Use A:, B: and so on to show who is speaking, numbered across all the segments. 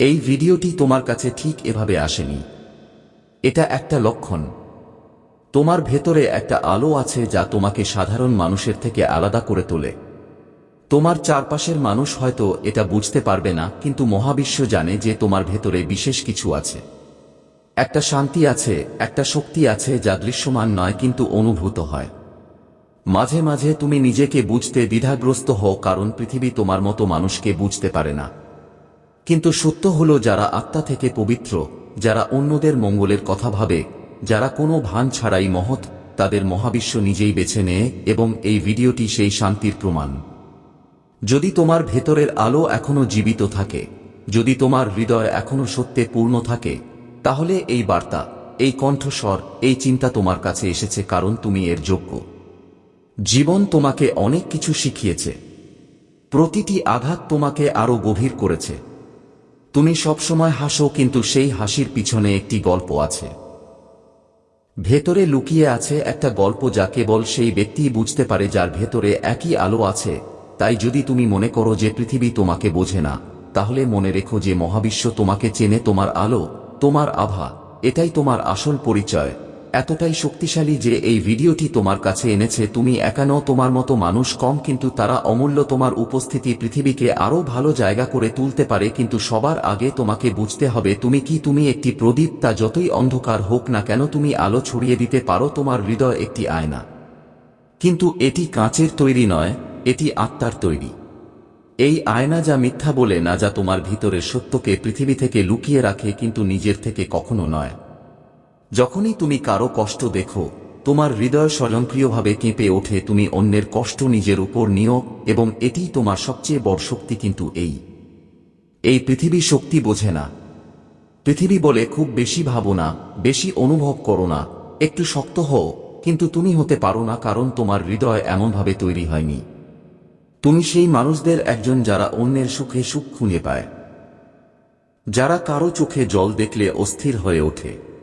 A: এই ভিডিওটি তোমার কাছে ঠিক এভাবে আসেনি। এটা একটা লক্ষণ। তোমার ভেতরে একটা আলো আছে যা তোমাকে সাধারণ মানুষের থেকে আলাদা করে তোলে। তোমার চারপাশের মানুষ হয়তো এটা বুঝতে পারবে না, কিন্তু মহাবিশ্ব জানে যে তোমার ভেতরে বিশেষ কিছু আছে। একটা শান্তি আছে, একটা শক্তি আছে যা দৃশ্যমান নয়, কিন্তু অনুভূত হয়। মাঝে মাঝে তুমি নিজেকে বুঝতে দ্বিধাগ্রস্ত হও, কারণ পৃথিবী তোমার মতো মানুষকে বুঝতে পারে না। কিন্তু সত্য হল যারা আত্মা থেকে পবিত্র, যারা অন্যদের মঙ্গলের কথা ভাবে, যারা কোনো ভান ছাড়াই মহৎ, তাদের মহাবিশ্ব নিজেই বেছে নেয় এবং এই ভিডিওটি সেই শান্তির প্রমাণ। যদি তোমার ভেতরের আলো এখনও জীবিত থাকে, যদি তোমার হৃদয় এখনও সত্যে পূর্ণ থাকে, তাহলে এই বার্তা, এই কণ্ঠস্বর, এই চিন্তা তোমার কাছে এসেছে কারণ তুমি এর যোগ্য। জীবন তোমাকে অনেক কিছু শিখিয়েছে। প্রতিটি আঘাত তোমাকে আরও গভীর করেছে। তুমি সবসময় হাসো, কিন্তু সেই হাসির পিছনে একটি গল্প আছে। ভেতরে লুকিয়ে আছে একটা গল্প যা কেবল সেই ব্যক্তিই বুঝতে পারে যার ভেতরে একই আলো আছে। তাই যদি তুমি মনে করো যে পৃথিবী তোমাকে বোঝে না, তাহলে মনে রেখো যে মহাবিশ্ব তোমাকে চেনে তোমার আলো, তোমার আভা, এটাই তোমার আসল পরিচয়। এতটাই শক্তিশালী যে এই ভিডিওটি তোমার কাছে এনেছে, তুমি একানো তোমার মতো মানুষ কম, কিন্তু তারা অমূল্য তোমার উপস্থিতি পৃথিবীকে আরও ভালো জায়গা করে তুলতে পারে, কিন্তু সবার আগে তোমাকে বুঝতে হবে তুমি কি, তুমি একটি প্রদীপ, তা যতই অন্ধকার হোক না কেন তুমি আলো ছড়িয়ে দিতে পারো, তোমার হৃদয় একটি আয়না। কিন্তু এটি কাঁচের তৈরি নয়, এটি আত্মার তৈরি। এই আয়না যা মিথ্যা বলে না, যা তোমার ভিতরের সত্যকে পৃথিবী থেকে লুকিয়ে রাখে, কিন্তু নিজের থেকে কখনো নয়। যখনই তুমি কারও কষ্ট দেখো, তোমার হৃদয় স্বয়ংক্রিয়ভাবে কেঁপে ওঠে, তুমি অন্যের কষ্ট নিজের উপর নিও, এবং এটিই তোমার সবচেয়ে বড় শক্তি কিন্তু এই। এই পৃথিবী শক্তি বোঝে না। পৃথিবী বলে, খুব বেশি ভাবো না, বেশি অনুভব করো না, একটু শক্ত হও। কিন্তু তুমি হতে পারো না, কারণ তোমার হৃদয় এমনভাবে তৈরি হয়নি। তুমি সেই মানুষদের একজন যারা অন্যের সুখে সুখ খুঁজে পায়। যারা কারও চোখে জল দেখলে অস্থির হয়ে ওঠে।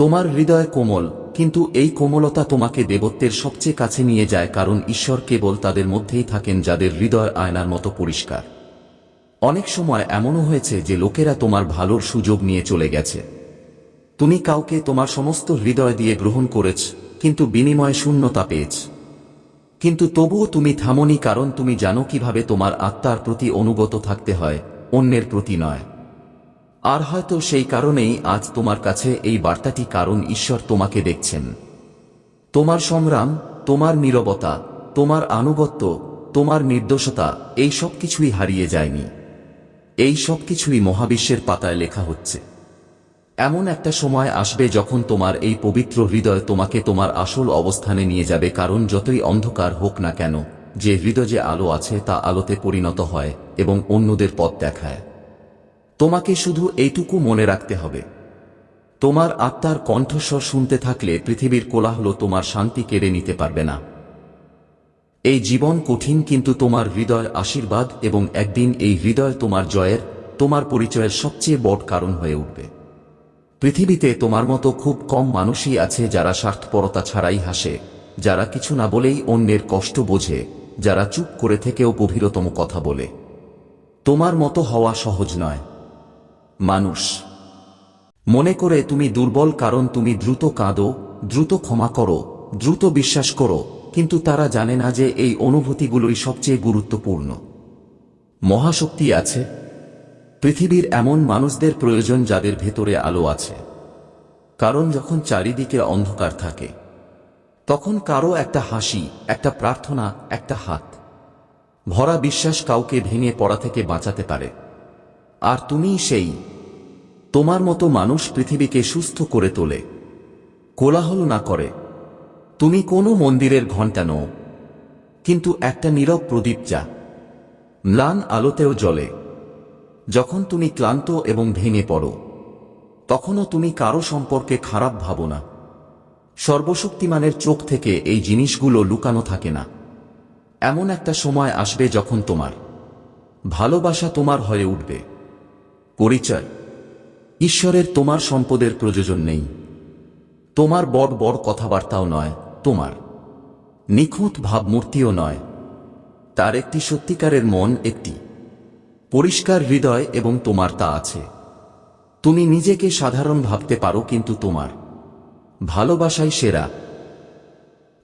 A: তোমার হৃদয় কোমল, কিন্তু এই কোমলতা তোমাকে দেবত্বের সবচেয়ে কাছে নিয়ে যায় কারণ ঈশ্বর কেবল তাদের মধ্যেই থাকেন যাদের হৃদয় আয়নার মতো পরিষ্কার। অনেক সময় এমনও হয়েছে যে লোকেরা তোমার ভালোর সুযোগ নিয়ে চলে গেছে। তুমি কাউকে তোমার সমস্ত হৃদয় দিয়ে গ্রহণ করেছ, কিন্তু বিনিময়ে শূন্যতা পেয়েছ। কিন্তু তবুও তুমি থামনি কারণ তুমি জানো কীভাবে তোমার আত্মার প্রতি অনুগত থাকতে হয়, অন্যের প্রতি নয়। আর হয়তো সেই কারণেই আজ তোমার কাছে এই বার্তাটি, কারণ ঈশ্বর তোমাকে দেখছেন। তোমার সংগ্রাম, তোমার নীরবতা, তোমার আনুগত্য, তোমার নির্দোষতা, এই সব কিছুই হারিয়ে যায়নি। এই সব কিছুই মহাবিশ্বের পাতায় লেখা হচ্ছে। এমন একটা সময় আসবে যখন তোমার এই পবিত্র হৃদয় তোমাকে তোমার আসল অবস্থানে নিয়ে যাবে, কারণ যতই অন্ধকার হোক না কেন, যে হৃদয় যে আলো আছে তা আলোতে পরিণত হয় এবং অন্যদের পথ দেখায়। তোমাকে শুধু এইটুকু মনে রাখতে হবে। তোমার আত্মার কণ্ঠস্বর শুনতে থাকলে পৃথিবীর কোলাহল তোমার শান্তি কেড়ে নিতে পারবে না। এই জীবন কঠিন কিন্তু তোমার হৃদয় আশীর্বাদ এবং একদিন এই হৃদয় তোমার জয়ের, তোমার পরিচয়ের সবচেয়ে বড় কারণ হয়ে উঠবে। পৃথিবীতে তোমার মতো খুব কম মানুষই আছে যারা স্বার্থপরতা ছাড়াই হাসে, যারা কিছু না বলেই অন্যের কষ্ট বোঝে, যারা চুপ করে থেকেও গভীরতম কথা বলে। তোমার মতো হওয়া সহজ নয়। মানুষ। মনে করে তুমি দুর্বল কারণ তুমি দ্রুত কাঁদো, দ্রুত ক্ষমা করো, দ্রুত বিশ্বাস করো, কিন্তু তারা জানে না যে এই অনুভূতিগুলোই সবচেয়ে গুরুত্বপূর্ণ। মহাশক্তি আছে। পৃথিবীর এমন মানুষদের প্রয়োজন যাদের ভেতরে আলো আছে। কারণ যখন চারিদিকে অন্ধকার থাকে, তখন কারও একটা হাসি, একটা প্রার্থনা, একটা হাত। ভরা বিশ্বাস কাউকে ভেঙে পড়া থেকে বাঁচাতে পারে। আর তুমিই সেই। তোমার মতো মানুষ পৃথিবীকে সুস্থ করে তোলে। কোলাহল না করে। তুমি কোনো মন্দিরের ঘণ্টা নও। কিন্তু একটা নীরব প্রদীপ যা। ম্লান আলোতেও জ্বলে। যখন তুমি ক্লান্ত এবং ভেঙে পড়ো, তখনও তুমি কারও সম্পর্কে খারাপ ভাবো না। সর্বশক্তিমানের চোখ থেকে এই জিনিসগুলো লুকানো থাকে না। এমন একটা সময় আসবে যখন তোমার ভালোবাসা তোমার হয়ে উঠবে। পরিচয়। ঈশ্বরের তোমার সম্পদের প্রয়োজন নেই। তোমার বড় বড় কথাবার্তাও নয়, তোমার। নিখুঁত ভাবমূর্তিও নয়। তার একটি সত্যিকারের মন একটি। পরিষ্কার হৃদয় এবং তোমার তা আছে। তুমি নিজেকে সাধারণ ভাবতে পারো কিন্তু তোমার। ভালোবাসাই সেরা।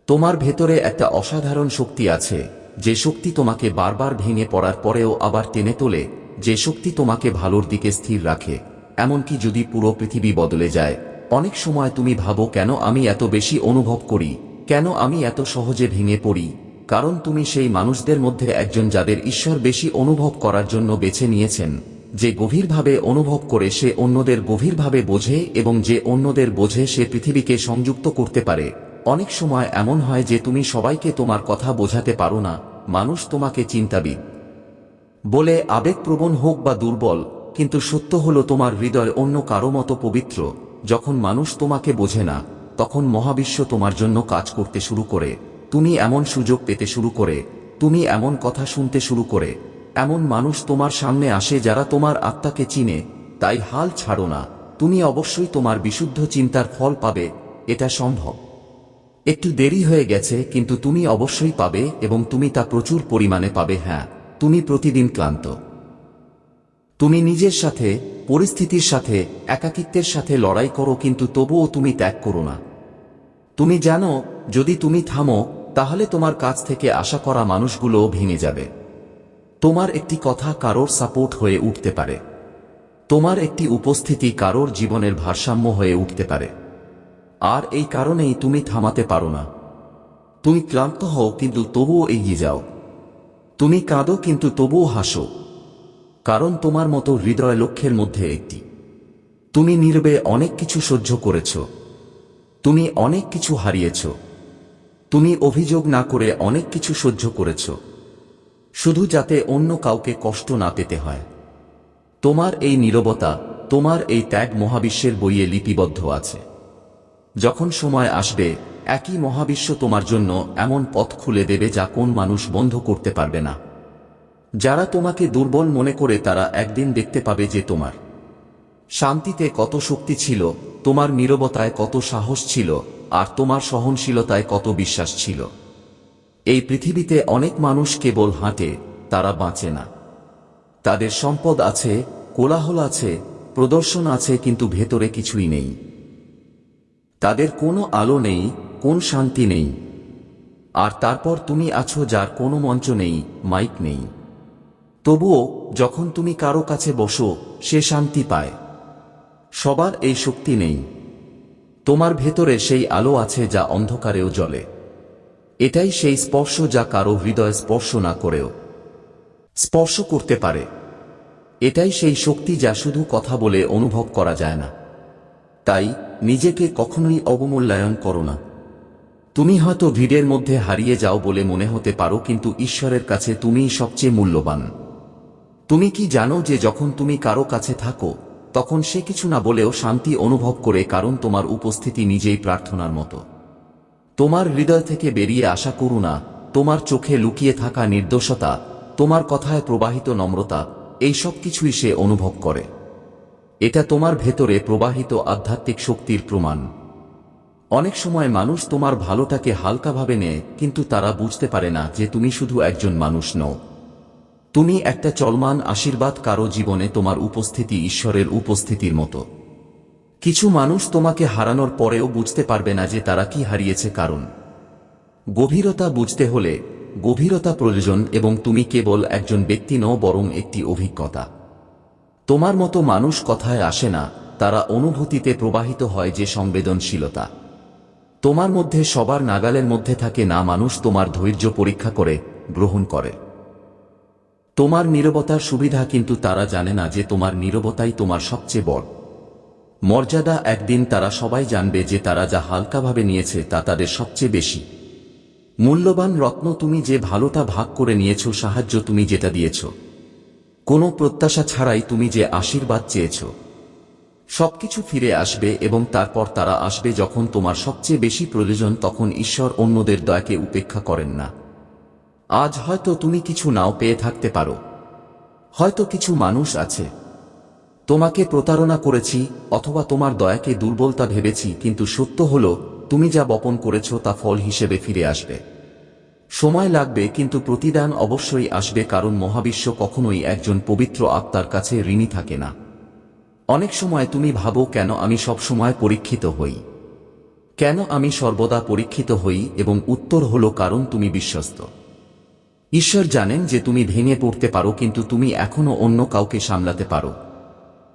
A: তোমার ভেতরে একটা অসাধারণ শক্তি আছে, যে শক্তি তোমাকে বারবার ভেঙে পড়ার পরেও আবার টেনে তোলে যে শক্তি তোমাকে ভালোর দিকে স্থির রাখে, এমনকি যদি পুরো পৃথিবী বদলে যায়, অনেক সময় তুমি ভাবো কেন আমি এত বেশি অনুভব করি, কেন আমি এত সহজে ভেঙে পড়ি, কারণ তুমি সেই মানুষদের মধ্যে একজন যাদের ঈশ্বর বেশি অনুভব করার জন্য বেছে নিয়েছেন, যে গভীরভাবে অনুভব করে সে অন্যদের গভীরভাবে বোঝে এবং যে অন্যদের বোঝে সে পৃথিবীকে সংযুক্ত করতে পারে। অনেক সময় এমন হয় যে তুমি সবাইকে তোমার কথা বোঝাতে পারো না, মানুষ তোমাকে চিন্তাবিদ বলে, আবেগপ্রবণ হোক বা দুর্বল, কিন্তু সত্য হলো তোমার হৃদয় অন্য কারও মতো পবিত্র। যখন মানুষ তোমাকে বোঝে না, তখন মহাবিশ্ব তোমার জন্য কাজ করতে শুরু করে। তুমি এমন সুযোগ পেতে শুরু করে, তুমি এমন কথা শুনতে শুরু করে। এমন মানুষ তোমার সামনে আসে যারা তোমার আত্মাকে চিনে, তাই হাল ছাড়ো না। তুমি অবশ্যই তোমার বিশুদ্ধ চিন্তার ফল পাবে, এটা সম্ভব। একটু দেরি হয়ে গেছে, কিন্তু তুমি অবশ্যই পাবে এবং তুমি তা প্রচুর পরিমাণে পাবে হ্যাঁ। তুমি প্রতিদিন ক্লান্ত। তুমি নিজের সাথে, পরিস্থিতির সাথে, একাকিত্বের সাথে লড়াই করো, কিন্তু তবুও তুমি ত্যাগ করো না। তুমি জানো, যদি তুমি থামো, তাহলে তোমার কাছ থেকে আশা করা মানুষগুলোও ভেঙে যাবে। তোমার একটি কথা কারোর সাপোর্ট হয়ে উঠতে পারে। তোমার একটি উপস্থিতি কারোর জীবনের ভারসাম্য হয়ে উঠতে পারে। আর এই কারণেই তুমি থামাতে পারো না। তুমি ক্লান্ত হও, কিন্তু তবুও এগিয়ে যাও। তুমি কাঁদো কিন্তু তবুও হাসো, কারণ তোমার মতো হৃদয় লক্ষ্যের মধ্যে একটি। তুমি নীরবে অনেক কিছু সহ্য করেছ, তুমি অনেক কিছু হারিয়েছ, তুমি অভিযোগ না করে অনেক কিছু সহ্য করেছ, শুধু যাতে অন্য কাউকে কষ্ট না পেতে হয়। তোমার এই নীরবতা, তোমার এই ত্যাগ মহাবিশ্বের বইয়ে লিপিবদ্ধ আছে। যখন সময় আসবে একই মহাবিশ্ব তোমার জন্য এমন পথ খুলে দেবে যা কোন মানুষ বন্ধ করতে পারবে না। যারা তোমাকে দুর্বল মনে করে তারা একদিন দেখতে পাবে যে তোমার শান্তিতে কত শক্তি ছিল, তোমার নীরবতায় কত সাহস ছিল, আর তোমার সহনশীলতায় কত বিশ্বাস ছিল। এই পৃথিবীতে অনেক মানুষ কেবল হাঁটে, তারা বাঁচে না। তাদের সম্পদ আছে, কোলাহল আছে, প্রদর্শন আছে, কিন্তু ভেতরে কিছুই নেই। তাদের কোনো আলো নেই, কোন শান্তি নেই। আর তারপর তুমি আছো যার কোনো মঞ্চ নেই, মাইক নেই। তবুও, যখন তুমি কারও কাছে বসো, সে শান্তি পায়। সবার এই শক্তি নেই। তোমার ভেতরে সেই আলো আছে যা অন্ধকারেও জ্বলে। এটাই সেই স্পর্শ যা কারও হৃদয় স্পর্শ না করেও। স্পর্শ করতে পারে। এটাই সেই শক্তি যা শুধু কথা বলে অনুভব করা যায় না। তাই নিজেকে কখনোই অবমূল্যায়ন করো না। তুমি হয়তো ভিড়ের মধ্যে হারিয়ে যাও বলে মনে হতে পারো, কিন্তু ঈশ্বরের কাছে তুমিই সবচেয়ে মূল্যবান। তুমি কি জানো যে যখন তুমি কারও কাছে থাকো, তখন সে কিছু না বলেও শান্তি অনুভব করে কারণ তোমার উপস্থিতি নিজেই প্রার্থনার মতো। তোমার হৃদয় থেকে বেরিয়ে আসা করুণা, তোমার চোখে লুকিয়ে থাকা নির্দোষতা, তোমার কথায় প্রবাহিত নম্রতা, এই সব কিছুই সে অনুভব করে। এটা তোমার ভেতরে প্রবাহিত আধ্যাত্মিক শক্তির প্রমাণ। অনেক সময় মানুষ তোমার ভালোটাকে হালকাভাবে নেয়, কিন্তু তারা বুঝতে পারে না যে তুমি শুধু একজন মানুষ নও। তুমি একটা চলমান আশীর্বাদ কারও জীবনে তোমার উপস্থিতি ঈশ্বরের উপস্থিতির মতো। কিছু মানুষ তোমাকে হারানোর পরেও বুঝতে পারবে না যে তারা কি হারিয়েছে কারণ। গভীরতা বুঝতে হলে গভীরতা প্রয়োজন এবং তুমি কেবল একজন ব্যক্তি নও, বরং একটি অভিজ্ঞতা। তোমার মতো মানুষ কথায় আসে না, তারা অনুভূতিতে প্রবাহিত হয় যে সংবেদনশীলতা। তোমার মধ্যে সবার নাগালের মধ্যে থাকে না মানুষ তোমার ধৈর্য পরীক্ষা করে, গ্রহণ করে। তোমার নীরবতার সুবিধা কিন্তু তারা জানে না যে তোমার নীরবতাই তোমার সবচেয়ে বড়। মর্যাদা একদিন তারা সবাই জানবে যে তারা যা হালকাভাবে নিয়েছে তা তাদের সবচেয়ে বেশি। মূল্যবান রত্ন তুমি যে ভালোটা ভাগ করে নিয়েছ, সাহায্য তুমি যেটা দিয়েছ। কোনো প্রত্যাশা ছাড়াই তুমি যে আশীর্বাদ চেয়েছ। সবকিছু ফিরে আসবে এবং তারপর তারা আসবে যখন তোমার সবচেয়ে বেশি প্রয়োজন তখন ঈশ্বর অন্যদের দয়াকে উপেক্ষা করেন না। আজ হয়তো তুমি কিছু নাও পেয়ে থাকতে পারো। হয়তো কিছু মানুষ আছে। তোমাকে প্রতারণা করেছি অথবা তোমার দয়াকে দুর্বলতা ভেবেছি, কিন্তু সত্য হল, তুমি যা বপন করেছ তা ফল হিসেবে ফিরে আসবে। সময় লাগবে কিন্তু প্রতিদান অবশ্যই আসবে কারণ মহাবিশ্ব কখনোই একজন পবিত্র আত্মার কাছে ঋণী থাকে না। অনেক সময় তুমি ভাবো, কেন আমি সব সময় পরীক্ষিত হই? কেন আমি সর্বদা পরীক্ষিত হই? এবং উত্তর হল, কারণ তুমি বিশ্বস্ত। ঈশ্বর জানেন যে তুমি ভেঙে পড়তে পারো, কিন্তু তুমি এখনও অন্য কাউকে সামলাতে পারো।